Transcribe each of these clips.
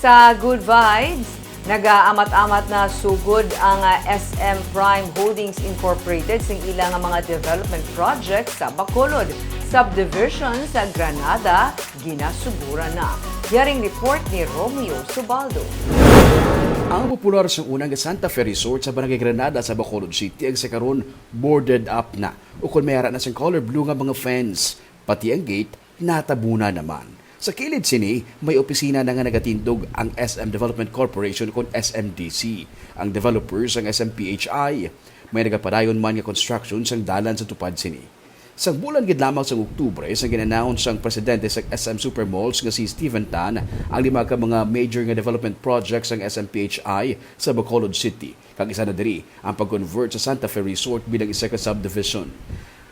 Sa Good Vibes, nag-aamat-amat na sugod ang ah, SM Prime Holdings Incorporated sa ilang ah, mga development projects sa Bacolod. Subdivision sa Granada, ginasugura na. Yaring report ni Romeo Subaldo. Ang popular sa unang Santa Fe Resort sa Barangay Granada sa Bacolod City ang sa karon boarded up na. Ukon may hara na siyang color blue nga mga fence. Pati ang gate, natabuna naman. Sa kilid sini, may opisina na nga nagatindog ang SM Development Corporation kung SMDC. Ang developers ang SMPHI. May nagapadayon man nga construction sang dalan sa tupad sini. Sa bulan gid lamang sa Oktubre, sa ginannounce ang presidente sa SM Supermalls nga si Steven Tan ang lima ka mga major nga development projects ng SMPHI sa Bacolod City. Kag isa na diri ang pag-convert sa Santa Fe Resort bilang isa ka subdivision.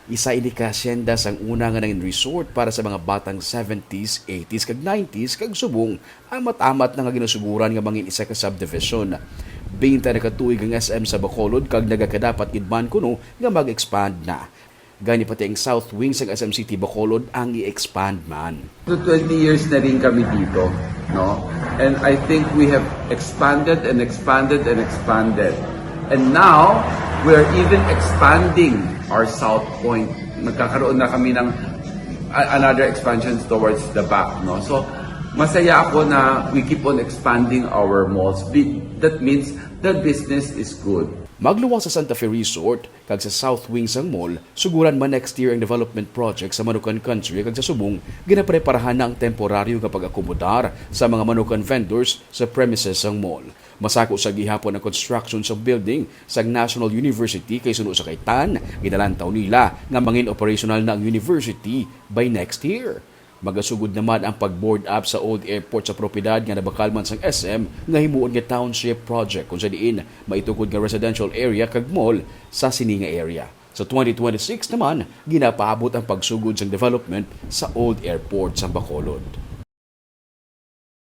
Isa ini ka asyenda sang una nga nangin resort para sa mga batang 70s, 80s kag 90s kag subong ang matamat na nga ginasuguran nga mangin isa ka subdivision. Binta na katuig ang SM sa Bacolod kag nagakadapat gidman kuno nga mag-expand na. Gani pati ang South Wing sa SM City Bacolod ang i-expand man. To 20 years na rin kami dito, no? And I think we have expanded and expanded and expanded. And now, we're even expanding our South Point. Magkakaroon na kami ng another expansions towards the back, no? So, masaya ako na we keep on expanding our malls. That means the business is good. Magluwa sa Santa Fe Resort kag sa South Wing sang mall, suguran man next year ang development project sa Manukan Country kag sa Subong, ginapreparahan na ang temporaryo nga pag-akomodar sa mga Manukan vendors sa premises sang mall. Masako sa gihapon ang construction sa building sa National University kay suno sa kaitan, ginalantaw nila nga mangin operational na ang university by next year. Magasugod naman ang pag-board up sa old airport sa propiedad nga nabakalman sang SM nga himuon nga township project kung sa diin maitukod nga residential area kag mall sa sininga area. Sa 2026 naman, ginapaabot ang pagsugod sang development sa old airport sa Bacolod.